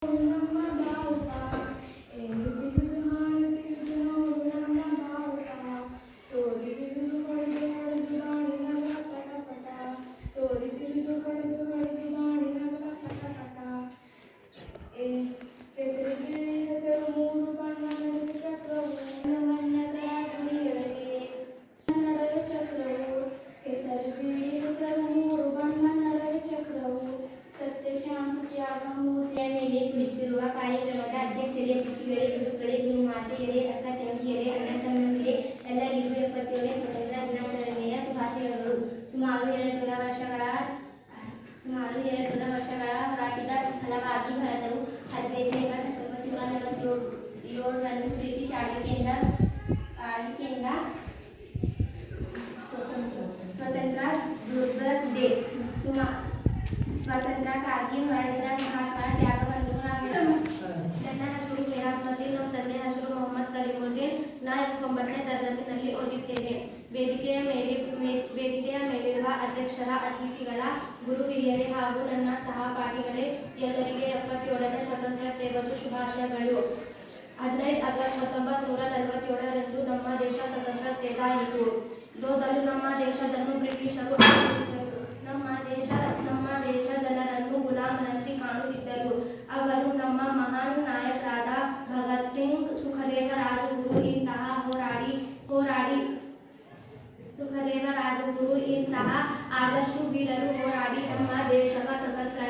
Thank you. ಮೇಲೆ ಕುಳಿತಿರುವ ಕಾರ್ಯಕ್ರಮದ ಅಧ್ಯಕ್ಷರೇ ಪುಟಿಗಳೇ ಗುರುಗಳೇ ಗುರು ಮಾತೆಯರೇ, ಅಕ್ಕ, ತಂಗಿಯರೇ, ಅಣ್ಣ, ತಮ್ಮಂದಿರೇ ಎಲ್ಲರಿಗೂ ಎಪ್ಪತ್ತೇಳನೇ ಸ್ವತಂತ್ರ ದಿನಾಚರಣೆಯ ಶುಭಾಶಯಗಳು. ಸುಮಾರು ಎರಡು ನೂರ ವರ್ಷಗಳ, ಸುಮಾರು ಎರಡು ನೂರ ವರ್ಷಗಳ ಹೋರಾಟದ ಫಲವಾಗಿ ಭಾರತವು ಹದಿನೈದು ಹತ್ತೊಂಬತ್ತು ನೂರ ನಲವತ್ತೇಳು ಏಳರಂದು ಬ್ರಿಟಿಷ್ ಆಳ್ವಿಕೆಯಿಂದ ಆಳ್ವಿಕೆಯಿಂದ ಸ್ವತಂತ್ರ ದೊರಕಿದೆ ಸುಮಾ ಸ್ವಾತಂತ್ರ್ಯಕ್ಕಾಗಿ ಹೊರಡಿದ ನಾ ಇಪ್ಪತ್ತೊಂಬತ್ತನೇ ತರಗತಿನಲ್ಲಿ ಓದಿದ್ದೇನೆ. ವೇದಿಕೆಯ ಮೇಲೆ ವೇದಿಕೆಯ ಮೇಲಿರುವ ಅಧ್ಯಕ್ಷರ ಅತಿಥಿಗಳ ಗುರು ಹಿರಿಯರೇ ಹಾಗೂ ನನ್ನ ಸಹಪಾಠಿಗಳೇ, ಎಲ್ಲರಿಗೆ ಎಪ್ಪತ್ತೇಳನೇ ಸ್ವಾತಂತ್ರ್ಯ ದಿವಸ ಶುಭಾಶಯಗಳು. ಹದಿನೈದು ಆಗಸ್ಟ್ ಹತ್ತೊಂಬತ್ತು ನೂರ ನಲವತ್ತೇಳರಂದು ನಮ್ಮ ದೇಶ ಸ್ವತಂತ್ರ ಸ್ವತಂತ್ರತೆದಾಯಿತು ದೋದಲು ನಮ್ಮ ದೇಶವನ್ನು ಬ್ರಿಟಿಷರು ರಾಜಗುರು ಇಂತಹ ಆದಷ್ಟು ವೀರರು ಹೋರಾಡಿ ನಮ್ಮ ದೇಶದ ಸ್ವಾತಂತ್ರ್ಯ